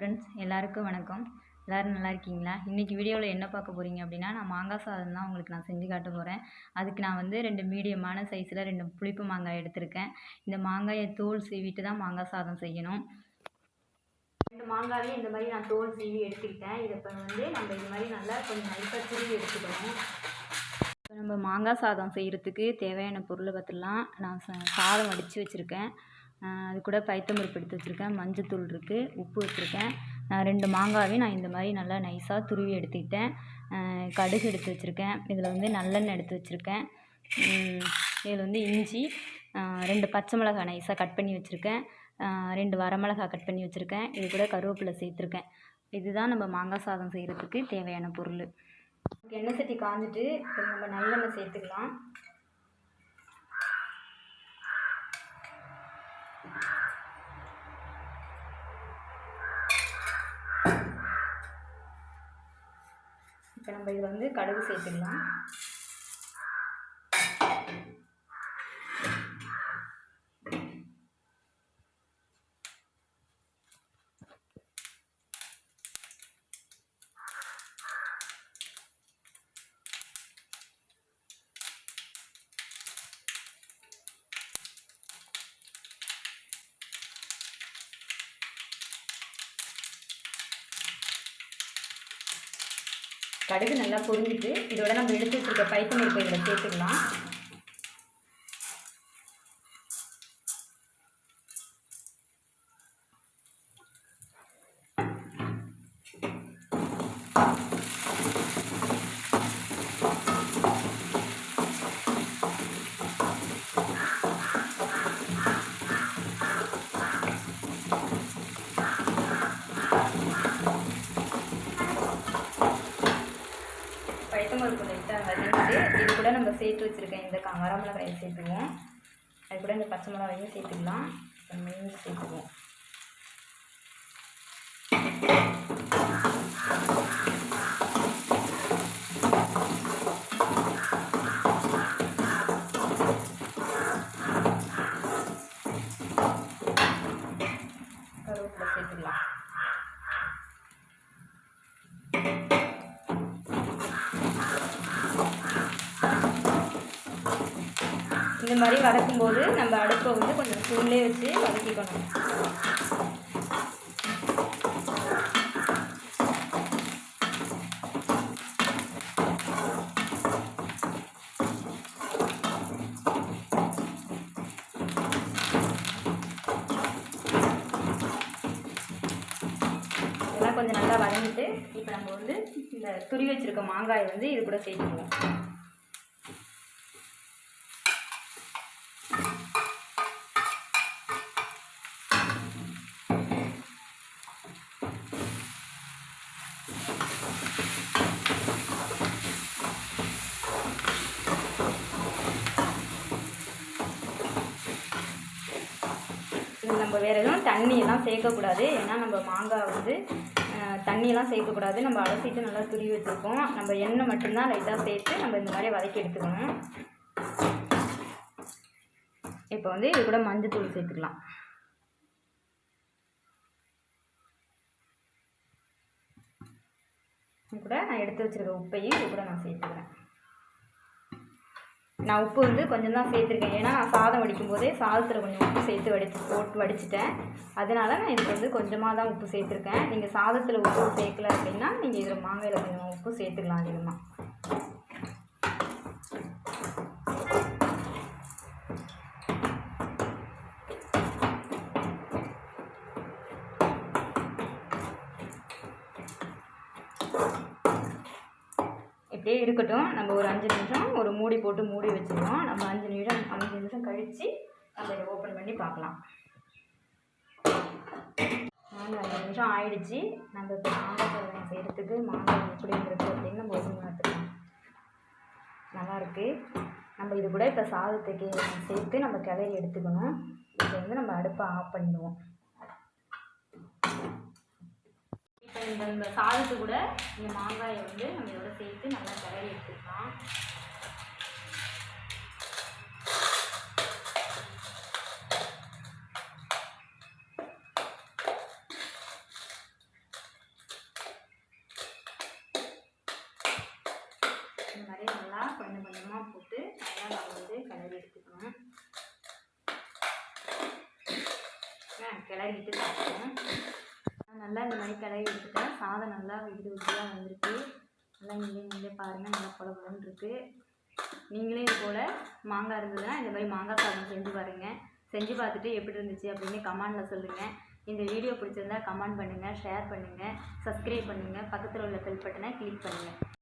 Friends எல்லாருக்கும் வணக்கம். எல்லோரும் நல்லா இருக்கீங்களா? இன்றைக்கி வீடியோவில் என்ன பார்க்க போகிறீங்க அப்படின்னா நான் மாங்காய் சாதம் தான் உங்களுக்கு நான் செஞ்சு காட்ட போகிறேன் அதுக்கு நான் வந்து ரெண்டு மீடியமான சைஸில் ரெண்டு புளிப்பு மாங்காய் எடுத்திருக்கேன். இந்த மாங்காயை தோல் சீவிட்டு தான் மாங்காய் சாதம் செய்யணும். ரெண்டு மாங்காயும் இந்த மாதிரி நான் தோல் சீவி எடுத்துக்கிட்டேன். இதை இப்போ வந்து நம்ம இது மாதிரி நல்லா கொஞ்சம் நைஸாக துருவி எடுத்துக்கணும். இப்போ நம்ம மாங்காய் சாதம் செய்கிறதுக்கு தேவையான பொருளை பார்த்துலாம் நான் சா சாதம் வடித்து வச்சுருக்கேன். அது கூட பயத்தம்பருப்பு எடுத்து வச்சுருக்கேன் மஞ்சத்தூள் இருக்குது உப்பு வச்சுருக்கேன். ரெண்டு மாங்காவையும் நான் இந்த மாதிரி நல்லா நைஸாக துருவி எடுத்துக்கிட்டேன். கடுகு எடுத்து வச்சுருக்கேன் இதில் வந்து நல்லெண்ணெய் எடுத்து வச்சுருக்கேன். இதில் வந்து இஞ்சி ரெண்டு பச்சை மிளகாய் நைஸாக கட் பண்ணி வச்சுருக்கேன். ரெண்டு வரமிளகா கட் பண்ணி வச்சுருக்கேன். இது கூட கருவேப்பிலை சேர்த்துருக்கேன். இதுதான் நம்ம மாங்காய் சாதம் செய்கிறதுக்கு தேவையான பொருள். எண்ணெய் சட்டி காஞ்சிட்டு நம்ம நல்லெண்ணெய் சேர்த்துக்கலாம். இப்போ நம்ம இதில் வந்து கடுகு சேர்த்துக்கலாம். கடுகு நல்லா பொரிஞ்சிட்டு இதோட நம்ம எடுத்து வச்சுருக்க பைத்தமிருப்பை இதில் சேர்த்துக்கலாம் Thank you. லைட்டாக வதங்கிட்டு இது கூட நம்ம சேர்த்து வச்சுருக்கேன் இந்த கா வரமிளகாயை சேர்த்துக்குவோம். அது கூட இந்த பச்சை மிளகாயும் சேர்த்துக்கலாம். மீன் சேர்த்துக்குவோம். இந்த மாதிரி வதக்கும்போது நம்ம அடுப்பை வந்து கொஞ்சம் சூட்லேயே வச்சு வதக்கிக்கணும். இதெல்லாம் கொஞ்சம் நல்லா வதங்கிட்டு இப்போ நம்ம வந்து இந்த துரி வச்சுருக்க மாங்காயை வந்து இது கூட சேர்த்துக்குவோம் நம்ம வேறு எதுவும் தண்ணியெல்லாம் சேர்க்கக்கூடாது. ஏன்னா நம்ம மாங்காய் வந்து தண்ணியெல்லாம் சேர்க்கக்கூடாது. நம்ம அலசிட்டு நல்லா துருவி வச்சுருக்கோம் நம்ம எண்ணெய் மட்டும்தான் லைட்டாக சேர்த்து நம்ம இந்த மாதிரி வதக்கி எடுத்துக்கணும். இப்போ வந்து இது கூட மஞ்சத்தூள் சேர்த்துக்கலாம். இது கூட நான் எடுத்து வச்சுருக்க உப்பையும் இது கூட நான் சேர்த்துக்கிறேன். நான் உப்பு வந்து கொஞ்சம் தான் சேர்த்துருக்கேன். ஏன்னா நான் சாதம் வடிக்கும் போதே சாதத்தில் கொஞ்சம் உப்பு சேர்த்து வடிச்சு போட்டு வடிச்சிட்டேன். அதனால் நான் இதுக்கு வந்து கொஞ்சமாக தான் உப்பு சேர்த்துருக்கேன். நீங்கள் சாதத்தில் உப்பு சேர்க்கல அப்படின்னா நீங்கள் இதில் மாங்காயில் கொஞ்சம் உப்பு சேர்த்துக்கலாம் அதிகமாக அப்படியே இருக்கட்டும். நம்ம ஒரு அஞ்சு நிமிஷம் ஒரு மூடி போட்டு மூடி வச்சுருவோம் நம்ம அஞ்சு நிமிஷம் அஞ்சு நிமிஷம் கழித்து நம்ம இதை ஓப்பன் பண்ணி பார்க்கலாம். மாங்காய் அஞ்சு நிமிஷம் ஆயிடுச்சு. நம்ம இப்போ மாங்காய் செய்கிறதுக்கு மாங்காய் எப்படி இருக்குது அப்படின்னு நம்ம ஓப்பன் பார்த்துக்கலாம். நல்லாயிருக்கு நம்ம இது கூட இப்போ சாதத்துக்கு சேர்த்து நம்ம கிளறி எடுத்துக்கணும். இதை வந்து நம்ம அடுப்பை ஆஃப் பண்ணிடுவோம். இந்த இந்த சாதத்து கூட இந்த மாங்காயை வந்து நம்ம இதோட சேர்த்து நல்லா கிளறி எடுத்துக்கலாம். இந்த மாதிரி நல்லா கொஞ்சம் கொஞ்சமாக போட்டு நல்லா நம்ம வந்து கிளறி எடுத்துக்கணும். கிளறிட்டு பார்க்கணும் நல்லா இந்த மாதிரி கிளறி எடுத்துட்டேன். சாதம் நல்லா விட்டு விட்டுலாம் வந்திருக்கு. நல்லா இங்கே நீங்களே பாருங்கள் நல்லா பொல பொலன்னு இருக்குது நீங்களே இது போல் மாங்காய் இருந்ததுன்னா இந்த மாதிரி மாங்காய் சாதம் செஞ்சு பாருங்கள் செஞ்சு பார்த்துட்டு எப்படி இருந்துச்சு அப்படின்னு கமெண்டில் சொல்லுங்கள் இந்த வீடியோ பிடிச்சிருந்தா கமெண்ட் பண்ணுங்கள் ஷேர் பண்ணுங்கள் சப்ஸ்கிரைப் பண்ணுங்கள் பக்கத்தில் உள்ள பெல் பட்டனை கிளிக் பண்ணுங்கள்